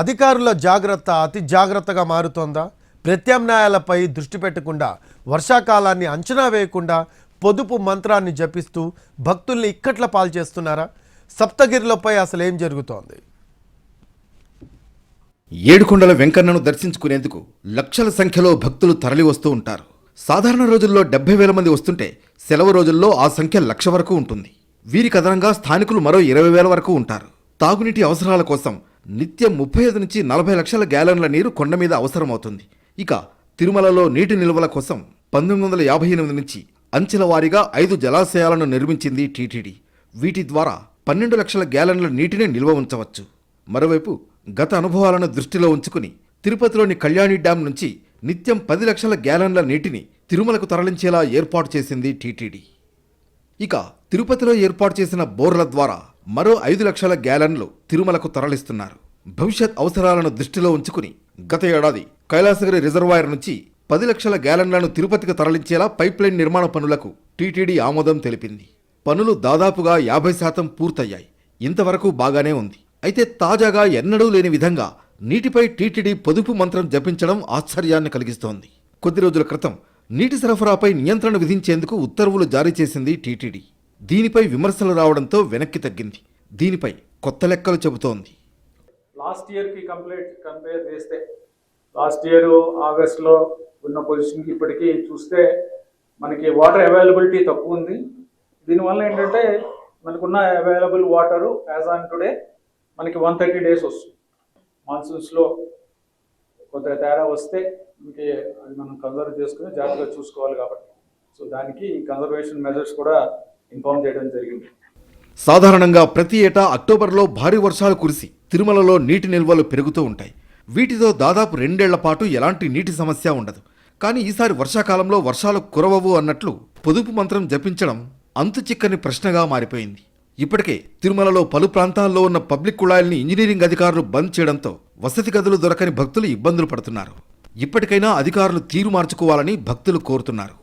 అధికారుల జాగ్రత్త అతి జాగ్రత్తగా మారుతోందా? ప్రత్యామ్నాయాలపై దృష్టి పెట్టకుండా వర్షాకాలాన్ని అంచనా వేయకుండా పొదుపు మంత్రాన్ని జపిస్తూ భక్తుల్ని ఇక్కట్ల పాలు చేస్తున్నారా? సప్తగిరిలపై అసలు ఏం జరుగుతోంది? ఏడుకొండల వెంకన్నను దర్శించుకునేందుకు లక్షల సంఖ్యలో భక్తులు తరలి వస్తూ ఉంటారు. సాధారణ రోజుల్లో డెబ్బై వేల మంది వస్తుంటే సెలవు రోజుల్లో ఆ సంఖ్య లక్ష వరకు ఉంటుంది. వీరికి అదనంగా స్థానికులు మరో ఇరవై వేల వరకు ఉంటారు. తాగునీటి అవసరాల కోసం నిత్యం ముప్పై ఐదు నుంచి నలభై లక్షల గ్యాలన్ల నీరు కొండ మీద అవసరమవుతుంది. ఇక తిరుమలలో నీటి నిల్వల కోసం పంతొమ్మిది వందల యాభై ఎనిమిది నుంచి అంచెల వారీగా ఐదు జలాశయాలను నిర్మించింది టీటీడీ. వీటి ద్వారా పన్నెండు లక్షల గ్యాలన్ల నీటిని నిల్వ ఉంచవచ్చు. మరోవైపు గత అనుభవాలను దృష్టిలో ఉంచుకుని తిరుపతిలోని కళ్యాణి డ్యాం నుంచి నిత్యం పది లక్షల గ్యాలన్ల నీటిని తిరుమలకు తరలించేలా ఏర్పాటు చేసింది టీటీడీ. ఇక తిరుపతిలో ఏర్పాటు చేసిన బోర్ల ద్వారా మరో ఐదు లక్షల గ్యాలన్లు తిరుమలకు తరలిస్తున్నారు. భవిష్యత్ అవసరాలను దృష్టిలో ఉంచుకుని గత ఏడాది కైలాసగిరి రిజర్వాయర్ నుంచి పది లక్షల గ్యాలన్లను తిరుపతికి తరలించేలా పైప్లైన్ నిర్మాణ పనులకు టీటీడీ ఆమోదం తెలిపింది. పనులు దాదాపుగా యాభై శాతం పూర్తయ్యాయి. ఇంతవరకు బాగానే ఉంది. అయితే తాజాగా ఎన్నడూ లేని విధంగా నీటిపై టీటీడీ పొదుపు మంత్రం జపించడం ఆశ్చర్యాన్ని కలిగిస్తోంది. కొద్ది రోజుల క్రితం నీటి సరఫరాపై నియంత్రణ విధించేందుకు ఉత్తర్వులు జారీ చేసింది టీటీడీ. దీనిపై విమర్శలు రావడంతో వెనక్కి తగ్గింది. దీనిపై కొత్త లెక్కలు చెబుతోంది. లాస్ట్ ఇయర్కి కంప్లీట్ కంపేర్ చేస్తే లాస్ట్ ఇయర్ ఆగస్ట్లో ఉన్న పొజిషన్కి ఇప్పటికీ చూస్తే మనకి వాటర్ అవైలబిలిటీ తక్కువ ఉంది. దీనివల్ల ఏంటంటే మనకున్న available water as on today మనకి వన్ థర్టీ డేస్ వస్తుంది. మాన్సూన్స్లో కొంత తేడా వస్తే మనకి అది మనం కన్సర్వ్ చేసుకుని జాగ్రత్తగా చూసుకోవాలి కాబట్టి. సో దానికి కన్సర్వేషన్ మెజర్స్ కూడా ఇన్ఫార్మ్ చేయడం జరిగింది. సాధారణంగా ప్రతి ఏటా అక్టోబర్లో భారీ వర్షాలు కురిసి తిరుమలలో నీటి నిల్వలు పెరుగుతూ ఉంటాయి. వీటితో దాదాపు రెండేళ్ళ పాటు ఎలాంటి నీటి సమస్య ఉండదు. కానీ ఈసారి వర్షాకాలంలో వర్షాలు కురవవు అన్నట్లు పొదుపు మంత్రం జపించడం అంతు చిక్కని ప్రశ్నగా మారిపోయింది. ఇప్పటికే తిరుమలలో పలు ప్రాంతాల్లో ఉన్న పబ్లిక్ కుళాయిల్ని ఇంజనీరింగ్ అధికారులు బంద్ చేయడంతో వసతి గదులు దొరకని భక్తులు ఇబ్బందులు పడుతున్నారు. ఇప్పటికైనా అధికారులు తీరు మార్చుకోవాలని భక్తులు కోరుతున్నారు.